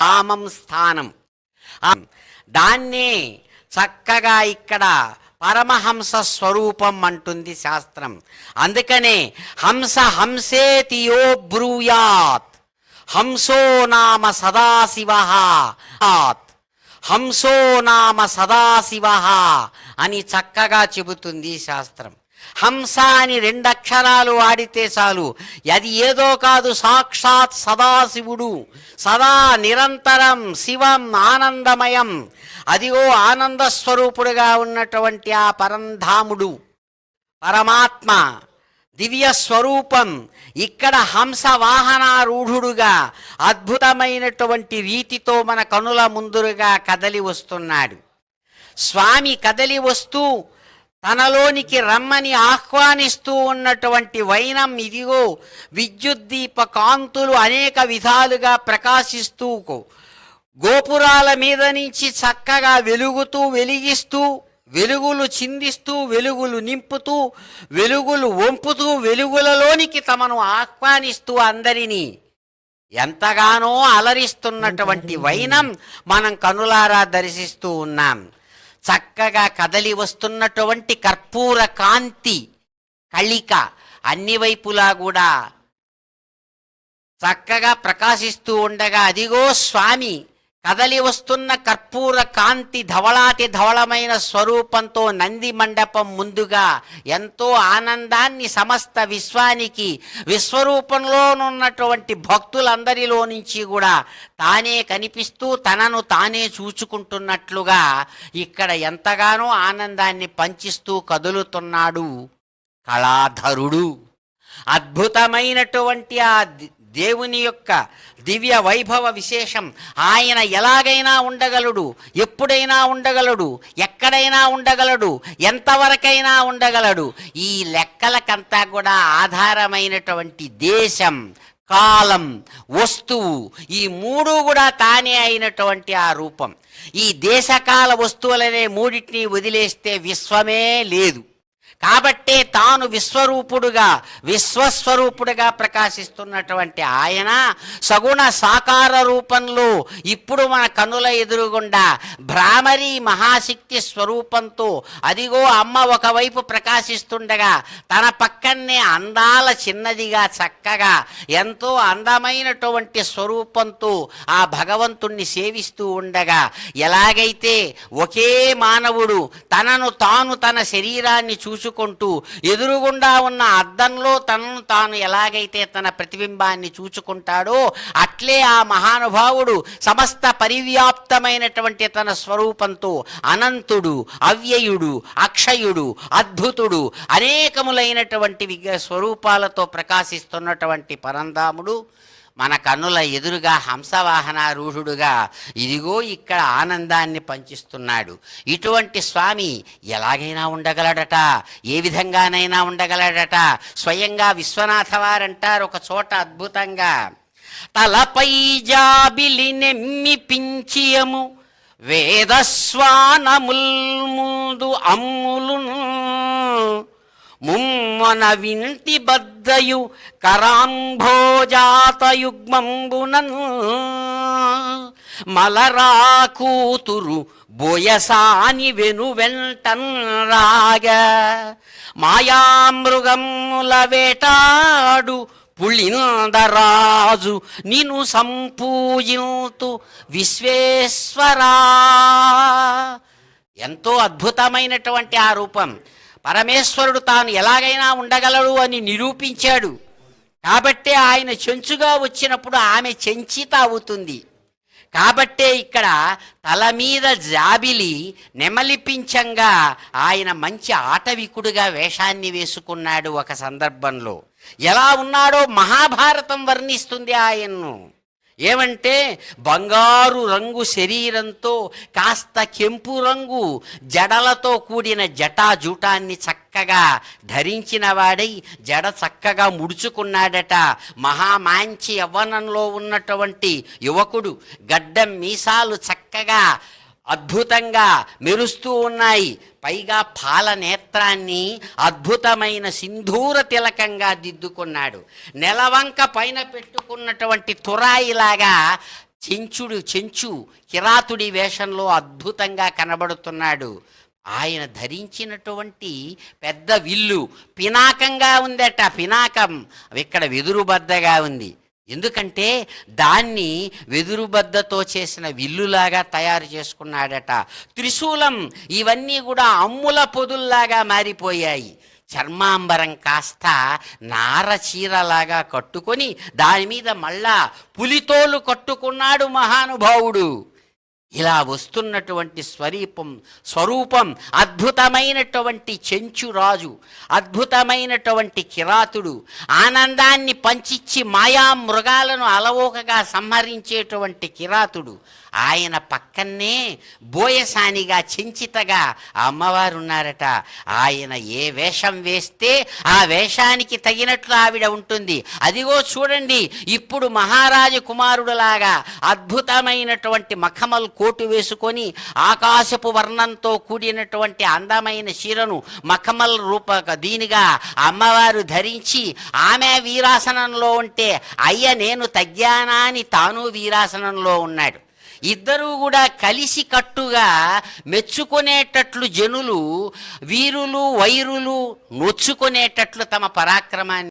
కామం స్థానం. దాన్నే చక్కగా ఇక్కడ పరమహంస స్వరూపం అంటుంది శాస్త్రం. అందుకనే హంస హంసేతియో బ్రూయాత్. హంసో నామ సదాశివ హంసో నామ సదాశివ అని చక్కగా చెబుతుంది శాస్త్రం. హంస అని రెండక్షరాలు వాడితే చాలు. అది ఏదో కాదు సాక్షాత్ సదాశివుడు. సదా నిరంతరం శివం ఆనందమయం. అదిగో ఆనంద స్వరూపుడుగా ఉన్నటువంటి ఆ పరంధాముడు. పరమాత్మ దివ్య స్వరూపం ఇక్కడ హంస వాహనారూఢుడుగా అద్భుతమైనటువంటి రీతితో మన కనుల ముందురుగా కదలి వస్తున్నాడు. స్వామి కదలి వస్తూ తనలోనికి రమ్మని ఆహ్వానిస్తూ ఉన్నటువంటి వైనం ఇదిగో విద్యుద్దీప కాంతులు అనేక విధాలుగా ప్రకాశిస్తూ గోపురాల మీద నుంచి చక్కగా వెలుగుతూ వెలిగిస్తూ వెలుగులు చిందిస్తూ వెలుగులు నింపుతూ వెలుగులు వంపుతూ వెలుగులలోనికి తమను ఆహ్వానిస్తూ అందరినీ ఎంతగానో అలరిస్తున్నటువంటి వైనం మనం కనులారా దర్శిస్తూ ఉన్నాం. చక్కగా కదలి వస్తున్నటువంటి కర్పూర కాంతి కళిక అన్ని వైపులా కూడా చక్కగా ప్రకాశిస్తూ ఉండగా అదిగో స్వామి కదలి వస్తున్న కర్పూర కాంతి ధవళాతి ధవళమైన స్వరూపంతో నంది మండపం ముందుగా ఎంతో ఆనందాన్ని సమస్త విశ్వానికి విశ్వరూపంలోనున్నటువంటి భక్తులందరిలో నుంచి కూడా తానే కనిపిస్తూ తనను తానే చూచుకుంటున్నట్లుగా ఇక్కడ ఎంతగానో ఆనందాన్ని పంచిస్తూ కదులుతున్నాడు కళాధరుడు. అద్భుతమైనటువంటి ఆ దేవుని యొక్క దివ్య వైభవ విశేషం ఆయన ఎలాగైనా ఉండగలడు ఎప్పుడైనా ఉండగలడు ఎక్కడైనా ఉండగలడు ఎంతవరకైనా ఉండగలడు. ఈ లెక్కలకంతా కూడా ఆధారమైనటువంటి దేశం కాలం వస్తువు ఈ మూడు కూడా తానే అయినటువంటి ఆ రూపం. ఈ దేశకాల వస్తువులనే మూడింటిని వదిలేస్తే విశ్వమే లేదు. కాబట్టే తాను విశ్వరూపుడుగా విశ్వస్వరూపుడుగా ప్రకాశిస్తున్నటువంటి ఆయన సగుణ సాకార రూపంలో ఇప్పుడు మన కనుల ఎదురుగుండా భ్రామరి మహాశక్తి స్వరూపంతో అదిగో అమ్మ ఒకవైపు ప్రకాశిస్తుండగా తన పక్కనే అందాల చిన్నదిగా చక్కగా ఎంతో అందమైనటువంటి స్వరూపంతో ఆ భగవంతుణ్ణి సేవిస్తూ ఉండగా ఎలాగైతే ఒకే మానవుడు తనను తాను తన శరీరాన్ని చూచుకుంటూ ఎదురుగుండా ఉన్న అద్దంలో తనను తాను ఎలాగైతే తన ప్రతిబింబాన్ని చూచుకుంటాడో అట్లే ఆ మహానుభావుడు సమస్త పరివ్యాప్తమైనటువంటి తన స్వరూపంతో అనంతుడు అవ్యయుడు అక్షయుడు అద్భుతుడు అనేకములైనటువంటి విగ స్వరూపాలతో ప్రకాశిస్తున్నటువంటి పరంధాముడు. మన కన్నుల ఎదురుగా హంసవాహనారూఢుడుగా ఇదిగో ఇక్కడ ఆనందాన్ని పంచిస్తున్నాడు. ఇటువంటి స్వామి ఎలాగైనా ఉండగలడట? ఏ విధంగానైనా ఉండగలడట? స్వయంగా విశ్వనాథ వారంటారు ఒక చోట అద్భుతంగా. తలపై జాబిలి నెమ్మి పించియము వేదస్వానముల్ ముందు అమ్ములును ముమ్మన వింటి బద్దయు కరాంభోజాతయుగ్మంబునన్. మలరా కూతురు బోయసాని వెను వెంటన్ రాగ. మాయామృగముల వేటాడు పుళిందరాజు నిను సంపూజింతు విశ్వేశ్వరా. ఎంతో అద్భుతమైనటువంటి ఆ రూపం. పరమేశ్వరుడు తాను ఎలాగైనా ఉండగలడు అని నిరూపించాడు. కాబట్టే ఆయన చెంచుగా వచ్చినప్పుడు ఆమె చెంచిత అవుతుంది కాబట్టే ఇక్కడ తల మీద జాబిలి నెమలిపించంగా ఆయన మంచి ఆటవికుడుగా వేషాన్ని వేసుకున్నాడు ఒక సందర్భంలో. ఎలా ఉన్నాడో మహాభారతం వర్ణిస్తుంది ఆయన్ను. ఏమంటే బంగారు రంగు శరీరంతో కాస్త కెంపు రంగు జడలతో కూడిన జటాజూటాన్ని చక్కగా ధరించిన వాడై జడ చక్కగా ముడుచుకున్నాడట. మహామాంచి యవ్వనంలో ఉన్నటువంటి యువకుడు గడ్డం మీసాలు చక్కగా అద్భుతంగా మెరుస్తూ ఉన్నాయి. పైగా పాల నేత్రాన్ని అద్భుతమైన సింధూర తిలకంగా దిద్దుకున్నాడు. నెలవంక పైన పెట్టుకున్నటువంటి తురాయిలాగా చెంచుడు చెంచు కిరాతుడి వేషంలో అద్భుతంగా కనబడుతున్నాడు. ఆయన ధరించినటువంటి పెద్ద విల్లు పినాకంగా ఉందట పినాకం. ఇక్కడ వెదురుబద్దగా ఉంది. ఎందుకంటే దాన్ని వెదురుబద్దతో చేసిన విల్లులాగా తయారు చేసుకున్నాడట. త్రిశూలం ఇవన్నీ కూడా అమ్ముల పొదుల్లాగా మారిపోయాయి. చర్మాంబరం కాస్త నార చీరలాగా కట్టుకొని దాని మీద మళ్ళా పులితోలు కట్టుకున్నాడు మహానుభావుడు. ఇలా వస్తున్నటువంటి స్వరూపం స్వరూపం అద్భుతమైనటువంటి చెంచురాజు అద్భుతమైనటువంటి కిరాతుడు ఆనందాన్ని పంచిచ్చి మాయా మృగాలను అలవోకగా సంహరించేటువంటి కిరాతుడు ఆయన పక్కనే బోయసానిగా చెంచితగా అమ్మవారు ఉన్నారట ఆయన ఏ వేషం వేస్తే ఆ వేషానికి తగినట్లు ఆవిడ ఉంటుంది. అదిగో చూడండి ఇప్పుడు మహారాజు కుమారుడులాగా అద్భుతమైనటువంటి మఖమల్ కోటు వేసుకొని ఆకాశపు వర్ణంతో కూడినటువంటి అందమైన చీరను మఖమల్ రూప దీనిగా అమ్మవారు ధరించి ఆమె వీరాసనంలో ఉంటే అయ్య నేను తగ్గానా అని తాను వీరాసనంలో ఉన్నాడు. ఇద్దరూ కూడా కలిసి కట్టుగా మెచ్చుకునేటట్లు జనులు వీరులు వైరులు నొచ్చుకునేటట్లు తమ పరాక్రమాన్ని